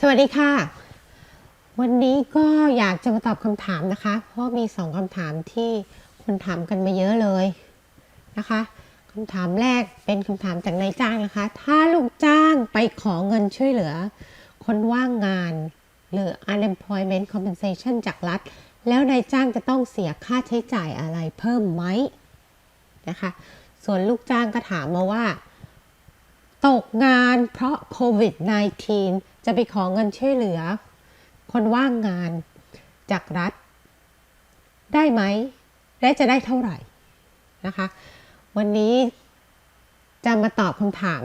สวัสดีค่ะ วันนี้ก็อยากจะมาตอบคำถามนะคะ เพราะมีสองคำถามที่คนถามกันมาเยอะเลยนะคะคำถามแรกเป็นคำถามจากนายจ้างนะคะ ถ้าลูกจ้างไปขอเงินช่วยเหลือ คนว่างงาน หรือ unemployment compensation จากรัฐ แล้วนายจ้างจะต้องเสียค่าใช้จ่ายอะไรเพิ่มไหมนะคะ ส่วนลูกจ้างก็ถามมาว่า ตกงานเพราะโควิด -19 จะไปขอเงินช่วยเหลือ คนว่างงานจากรัฐ ได้ไหม และจะได้เท่าไหร่นะคะ วันนี้จะมาตอบคำถาม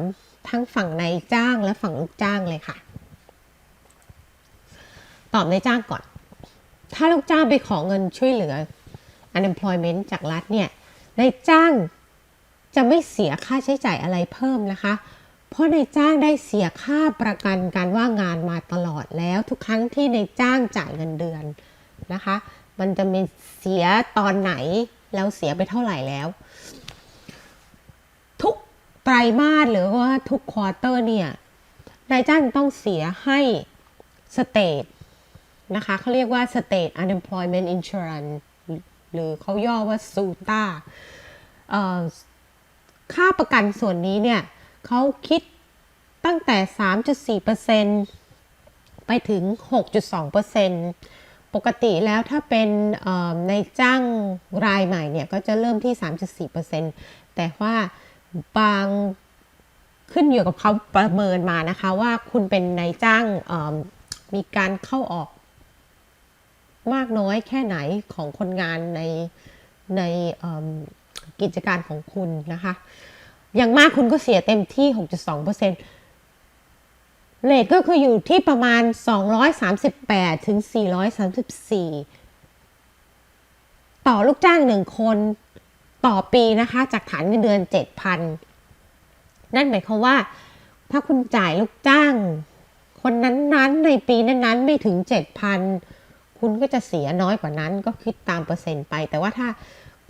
ทั้งฝั่งนายจ้างและฝั่งลูกจ้างเลยค่ะ ตอบนายจ้างก่อน ถ้าลูกจ้างไปขอเงินช่วยเหลือ unemployment จากรัฐเนี่ยนายจ้างจะไม่เสียค่าใช้จ่ายอะไรเพิ่มนะคะ เพราะในจ้างได้เสียค่าประกันการว่างงานมาตลอดแล้ว ทุกครั้งที่ในจ้างจ่ายเงินเดือนนะคะ มันจะมีเสียตอนไหนแล้วเสียไปเท่าไหร่แล้ว ทุกไตรมาสหรือว่าทุกควอเตอร์เนี่ยนายจ้างต้องเสียให้สเตทนะคะเขาเรียกว่า State Unemployment Insurance หรือเขาย่อว่าซูตาค่าประกันส่วนนี้เนี่ยเขาคิด ตั้งแต่ 3.4%ไปถึง 6.2%ปกติแล้วถ้าเป็นในจ้างรายใหม่เนี่ยก็จะเริ่มที่ 3.4%แต่ว่าบางขึ้นอยู่กับเขาประเมินมานะคะว่าคุณเป็นนายจ้างมีการเข้าออกมากน้อยแค่ไหนของคนงานในในกิจการของคุณนะคะ อย่างมากคุณก็เสียเต็มที่ 6.2% เลทก็คืออยู่ที่ประมาณ 238 ถึง 434 ต่อลูกจ้างหนึ่งคนต่อปีนะคะ จากฐานเงินเดือน 7,000 นั่นหมายความว่า ถ้าคุณจ่ายลูกจ้าง คนนั้นๆ ในปีนั้นๆ ไม่ถึง 7,000 คุณก็จะเสียน้อยกว่านั้นก็คิดตามเปอร์เซ็นต์ไป แต่ว่าถ้า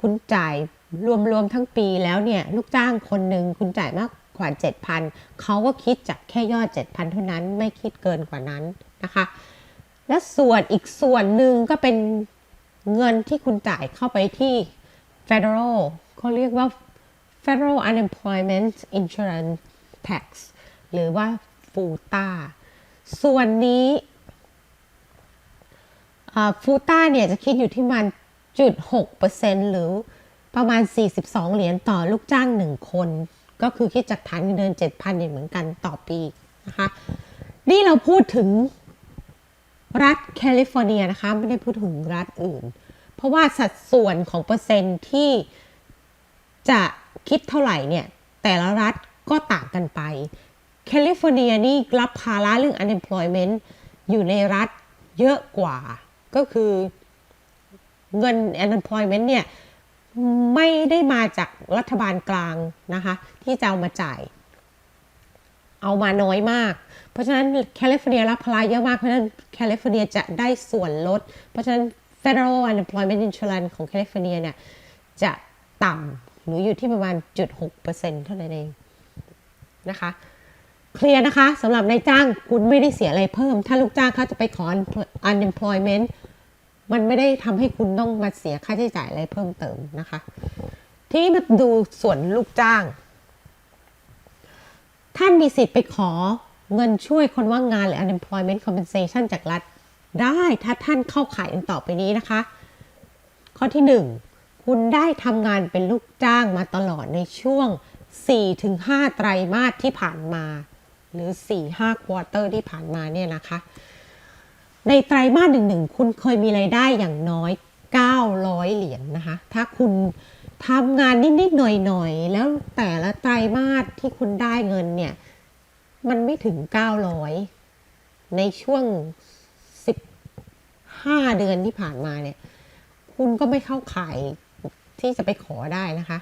คุณจ่ายรวมๆทั้งปีแล้วเนี่ย ลูกจ้างคนหนึ่งคุณจ่ายมากก ว่า 7,000เขาก็คิดจากแค่ยอด 7,000 เท่านั้นไม่คิดเกินกว่านั้นนะคะ และส่วนอีกส่วนหนึ่งก็เป็นเงินที่คุณจ่ายเข้าไปที่ federal เขาเรียกว่า federal unemployment insurance tax หรือว่า FUTA ส่วนนี้ฟูต้าเนี่ยจะคิดอยู่ที่มันจุด6%หรือประมาณ 42 เหรียญต่อลูกจ้าง1คน ก็คือคิดจากฐานเงินเดือน7,000เนี่ยเหมือนกันต่อปีนะคะนี่เราพูดถึงรัฐแคลิฟอร์เนียนะคะ ไม่ได้พูดถึงรัฐอื่น เพราะว่าสัดส่วนของเปอร์เซ็นต์ที่จะคิดเท่าไหร่เนี่ย แต่ละรัฐก็ต่างกันไปแคลิฟอร์เนียนี่รับภาระเรื่อง unemployment อยู่ในรัฐเยอะกว่า ก็คือเงิน unemployment เนี่ย ไม่ได้มาจากรัฐบาลกลางนะคะ ที่จะเอามาจ่าย เอามาน้อยมาก เพราะฉะนั้นแคลิฟอร์เนียรับภาระเยอะมาก เพราะฉะนั้นแคลิฟอร์เนียจะได้ส่วนลด เพราะฉะนั้น Federal Unemployment Insurance ของแคลิฟอร์เนียเนี่ยจะต่ำหรืออยู่ที่ประมาณ 0.6%เท่านั้นเองนะคะเคลียร์นะคะสำหรับนายจ้างคุณไม่ได้เสียอะไรเพิ่ม ถ้าลูกจ้างเขาจะไปขอ unemployment มันไม่ได้ทำให้คุณต้องมาเสียค่าใช้จ่ายอะไรเพิ่มเติมนะคะ ทีนี้มาดูส่วนลูกจ้าง ท่านมีสิทธิ์ไปขอเงินช่วยคนว่างงานหรือ unemployment compensation จากรัฐได้ถ้าท่านเข้าข่ายดังต่อไปนี้นะคะ ข้อที่ 1 คุณได้ทำงานเป็นลูกจ้างมาตลอดในช่วง 4-5 ไตรมาสที่ผ่านมา หรือ 4-5ควอเตอร์ที่ผ่านมาเนี่ยนะคะ ในไตรมาสหนึ่งหนึ่งคุณเคยมีไรายได้อย่างน้อย 900 เหรียญนนะคะ ถ้าคุณทำงานนิดๆหน่อยๆ แล้วแต่ละไตรมาสที่คุณได้เงินเนี่ย มันไม่ถึง 900 ในช่วง 15 เดือนที่ผ่านมาเนี่ย คุณก็ไม่เข้าข่ายที่จะไปขอได้นะคะ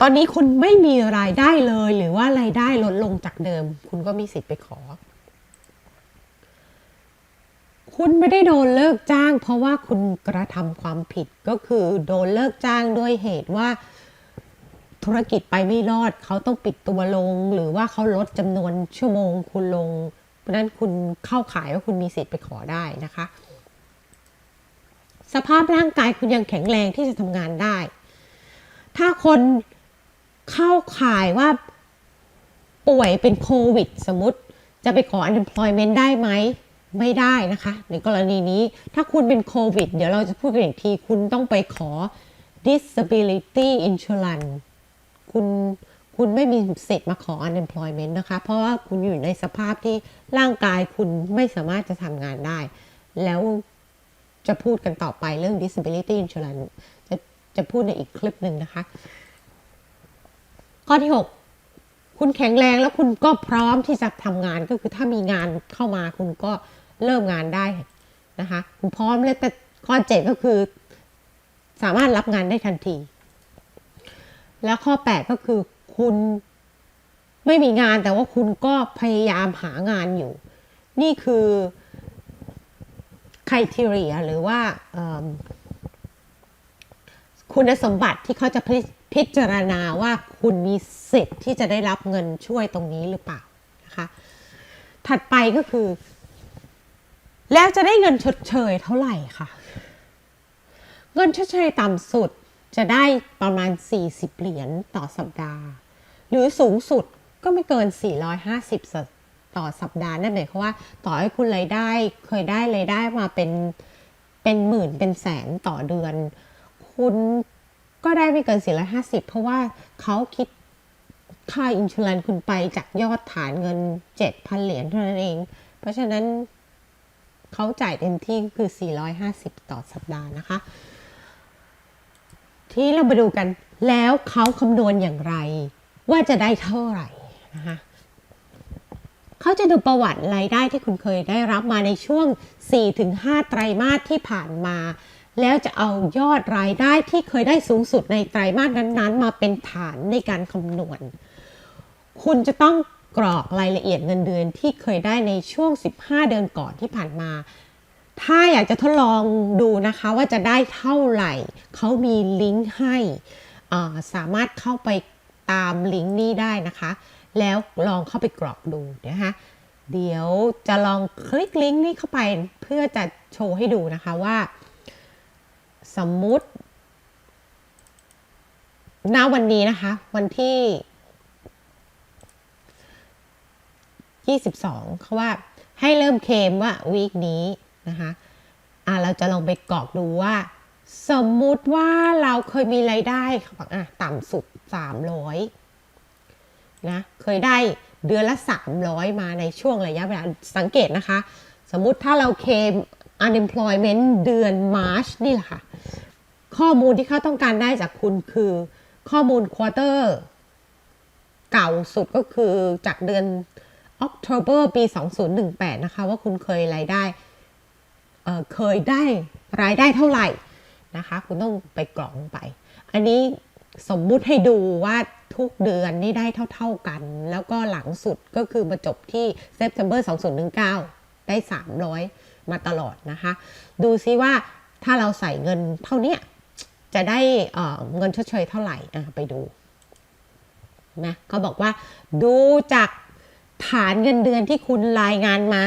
ตอนนี้คุณไม่มีรายได้เลยหรือว่ารายได้ลดลงจากเดิม คุณก็มีสิทธิ์ไปขอ คุณไม่ได้โดนเลิกจ้าง เพราะว่าคุณกระทำความผิดก็คือโดนเลิกจ้างด้วยเหตุว่า ธุรกิจไปไม่รอดเขาต้องปิดตัวลง หรือว่าเขาลดจำนวนชั่วโมงคุณลง เพราะนั้นคุณเข้าขายว่าคุณมีสิทธิ์ไปขอได้นะคะ สภาพร่างกายคุณยังแข็งแรงที่จะทำงานได้ ถ้าคนเข้าข่ายว่าป่วยเป็นโควิด สมมติจะไปขอ unemployment ได้ไหม ไม่ได้นะคะ ในกรณีนี้ถ้าคุณเป็นโควิด เดี๋ยวเราจะพูดกันอีกที คุณต้องไปขอ disability insurance คุณคุณไม่มีสิทธิ์มาขอ unemployment นะคะ เพราะว่าคุณอยู่ในสภาพที่ร่างกายคุณไม่สามารถจะทำงานได้ แล้วจะพูดกันต่อไปเรื่อง disability insurance จะจะพูดในอีกคลิปหนึ่งนะคะ ข้อที่ 6 คุณแข็งแรงแล้วคุณก็พร้อมที่จะทำงานก็คือถ้ามีงานเข้ามาคุณก็ เริ่มงานได้นะคะคุณพร้อมเลยแต่ข้อ 7 ก็คือ สามารถรับงานได้ทันที แล้วข้อ 8 ก็คือคุณไม่มีงานแต่ว่าคุณก็พยายามหางานอยู่ นี่คือคุณทีเรียหรือว่าคุณสมบัติที่เขาจะพิพิจารณาว่าคุณมีสิทธิ์ที่จะได้รับเงินช่วยตรงนี้หรือเปล่านะคะ ถัดไปก็คือ แล้วจะได้เงินชดเชยเท่าไหร่คะเงินชดเชยต่ำสุดจะได้ประมาณ 40 เหรียญต่อสัปดาห์ หรือสูงสุดก็ไม่เกิน 450สต่อสัปดาห์นั่นหมายความว่า ต่อให้คุณรายได้เคยได้รายได้มาเป็นเป็นหมื่นเป็นแสนต่อเดือน คุณก็ได้ไม่เกิน 450 เพราะว่าเขาคิดค่าอินชูรันคุณไปจากยอดฐานเงิน 7,000 เหรียญเท่านั้นเอง เพราะฉะนั้น เขาจ่ายเต็มที่คือ 450 ต่อสัปดาห์นะคะ ที่เรามาดูกันแล้วเขาคำนวณอย่างไร ว่าจะได้เท่าไหร่นะคะเขาจะดูประวัติรายได้ที่คุณเคยได้รับมาในช่วง 4-5 ไตรมาสที่ผ่านมา แล้วจะเอายอดรายได้ที่เคยได้สูงสุดในไตรมาสนั้นๆ มาเป็นฐานในการคำนวณ คุณจะต้อง กรอกรายละเอียดเงินเดือนที่เคยได้ในช่วง 15 เดือนก่อนที่ผ่านมา ถ้าอยากจะทดลองดูนะคะว่าจะได้เท่าไหร่ เขามีลิงก์ให้สามารถเข้าไปตามลิงก์นี้ได้นะคะ แล้วลองเข้าไปกรอกดูนะคะเดี๋ยวจะลองคลิกลิงก์นี้เข้าไปเพื่อจะโชว์ให้ดูนะคะว่า สมมุติณวันนี้นะคะ วันที่ 22เขาว่าให้เริ่มเคมว่าวีคนี้นะคะอะเราจะลองไปกรอกดูว่า สมมุติว่าเราเคยมีรายได้เขาบอกอะต่ำสุด 300นะเคยได้เดือนละ 300 มาในช่วงระยะเวลาสังเกตนะคะ สมมุติถ้าเราเคม unemployment เดือน March นี่แหละค่ะ ข้อมูลที่เขาต้องการได้จากคุณคือ ข้อมูลควอเตอร์ เก่าสุดก็คือจากเดือน October ปี 2018 นะคะ ว่าคุณเคยรายได้เเคยได้รายได้เท่าไหร่นะคะ คุณต้องไปกรองไป อันนี้สมมุติให้ดูว่าทุกเดือนนี่ได้เท่า ๆกัน แล้วก็หลังสุดก็คือมาจบที่ September 2019 ได้ 300 มาตลอดนะคะ ดูซิว่าถ้าเราใส่เงินเท่านี้จะได้เเงินชดเชยเท่าไหร่ไปดูนะเขาบอกว่าดูจาก ฐานเงินเดือนที่คุณรายงานมา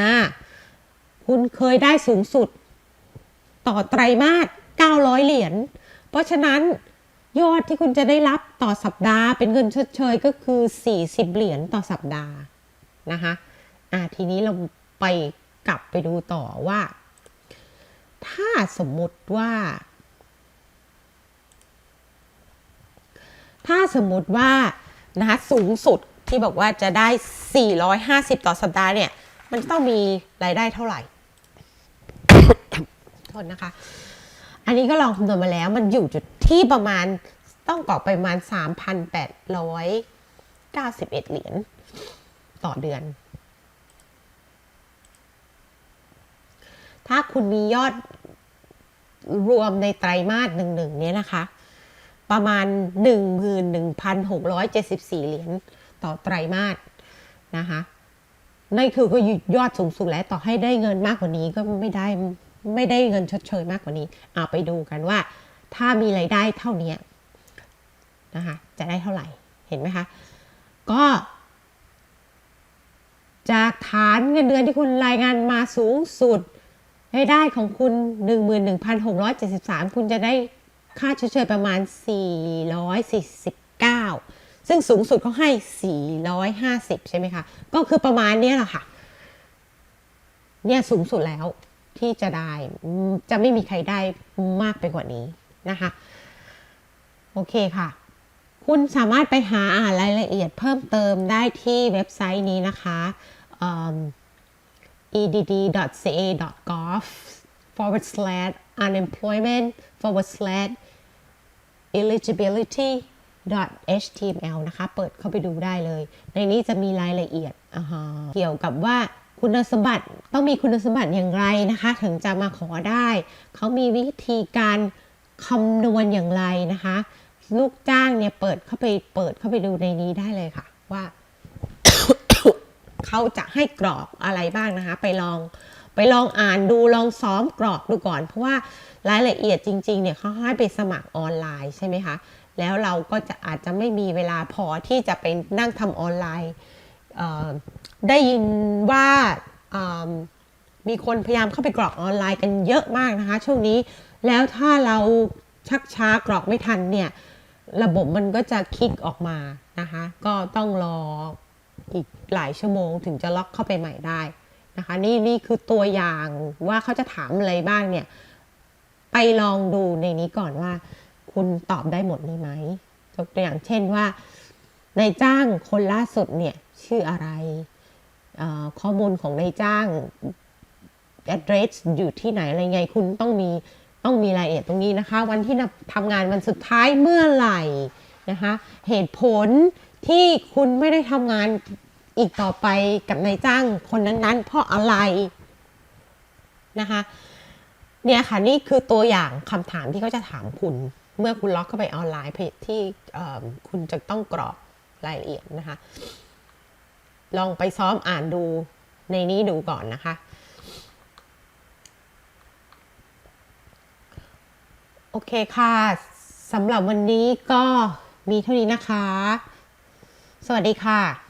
คุณเคยได้สูงสุด ต่อไตรมาส 900 เหรียญ เพราะฉะนั้นยอดที่คุณจะได้รับต่อสัปดาห์ เป็นเงินชดเชยก็คือ 40 เหรียญต่อสัปดาห์นะคะอะทีนี้เราไปกลับไปดูต่อว่า ถ้าสมมุติว่า ถ้าสมมุติว่านะคะสูงสุด ที่บอกว่าจะได้ 450 ต่อสัปดาห์เนี่ย มันต้องมีรายได้เท่าไหร่โทษนะคะ อันนี้ก็ลองคำนวณมาแล้ว มันอยู่จุดที่ประมาณต้องกรอกไปประมาณ 3,891 เหรียญต่อเดือน ถ้าคุณมียอดรวมในไตรมาสหนึ่งหนึ่งเนี่ยนะคะ ประมาณ 11,674 เหรียญ ต่อไตรมาสนะคะนั่นคือก็ยอดสูงสุดแล้วต่อให้ได้เงินมากกว่านี้ก็ไม่ได้ไม่ได้เงินชดเชยมากกว่านี้เอาไปดูกันว่า ถ้ามีรายได้เท่านี้นะคะจะได้เท่าไหร่เห็นไหมคะ ก็ จากฐานเงินเดือนที่คุณรายงานมาสูงสุดรายได้ของคุณ 11,673 คุณจะได้ค่าชดเชยประมาณ 449 ซึ่งสูงสุดเขาให้ 450 ใช่ไหมคะ ก็คือประมาณนี้แหละค่ะ เนี่ยสูงสุดแล้วที่จะได้ จะไม่มีใครได้มากไปกว่านี้นะคะ โอเคค่ะ คุณสามารถไปหาอ่านรายละเอียดเพิ่มเติมได้ที่เว็บไซต์นี้นะคะ edd.ca.gov forward slash unemployment forward slash eligibility html นะคะ เปิดเข้าไปดูได้เลย ในนี้จะมีรายละเอียดอ่าฮะเกี่ยวกับว่าคุณสมบัติต้องมีคุณสมบัติอย่างไรนะคะ ถึงจะมาขอได้ เขามีวิธีการคำนวณอย่างไรนะคะ ลูกจ้างเนี่ยเปิดเข้าไปเปิดเข้าไปดูในนี้ได้เลยค่ะ ว่า เขาจะให้กรอกอะไรบ้างนะคะ ไปลองไปลองอ่านดูลองซ้อมกรอกดูก่อน เพราะว่ารายละเอียดจริงๆเนี่ยเขาให้ไปสมัครออนไลน์ใช่ไหมคะ แล้วเราก็จะอาจจะไม่มีเวลาพอที่จะไปนั่งทำออนไลน์ได้ยินว่ามีคนพยายามเข้าไปกรอกออนไลน์กันเยอะมากนะคะ ช่วงนี้แล้วถ้าเราชักช้ากรอกไม่ทันเนี่ย ระบบมันก็จะคิกออกมานะคะ ก็ต้องรออีกหลายชั่วโมงถึงจะล็อกเข้าไปใหม่ได้นะคะ นี่นี่คือตัวอย่างว่าเขาจะถามอะไรบ้างเนี่ย ไปลองดูในนี้ก่อนว่า คุณตอบได้หมดเลยไหมยกตัวอย่างเช่นว่าในจ้างคนล่าสุดเนี่ยชื่ออะไรข้อมูลของนายจ้าง address อยู่ที่ไหนอะไรไงคุณต้องมีต้องมีรายละเอียดตรงนี้นะคะ วันที่ทำงานวันสุดท้ายเมื่อไหร่นะคะเหตุผลที่คุณไม่ได้ทำงานอีกต่อไปกับนายจ้างคนนั้นๆ เพราะอะไรนะคะเนี่ยค่ะนี่คือตัวอย่างคำถามที่เขาจะถามคุณ เมื่อคุณล็อกเข้าไปออนไลน์เพจที่คุณจะต้องกรอกรายละเอียดนะคะ ลองไปซ้อมอ่านดูในนี้ดูก่อนนะคะ โอเคค่ะสำหรับวันนี้ก็มีเท่านี้นะคะ สวัสดีค่ะ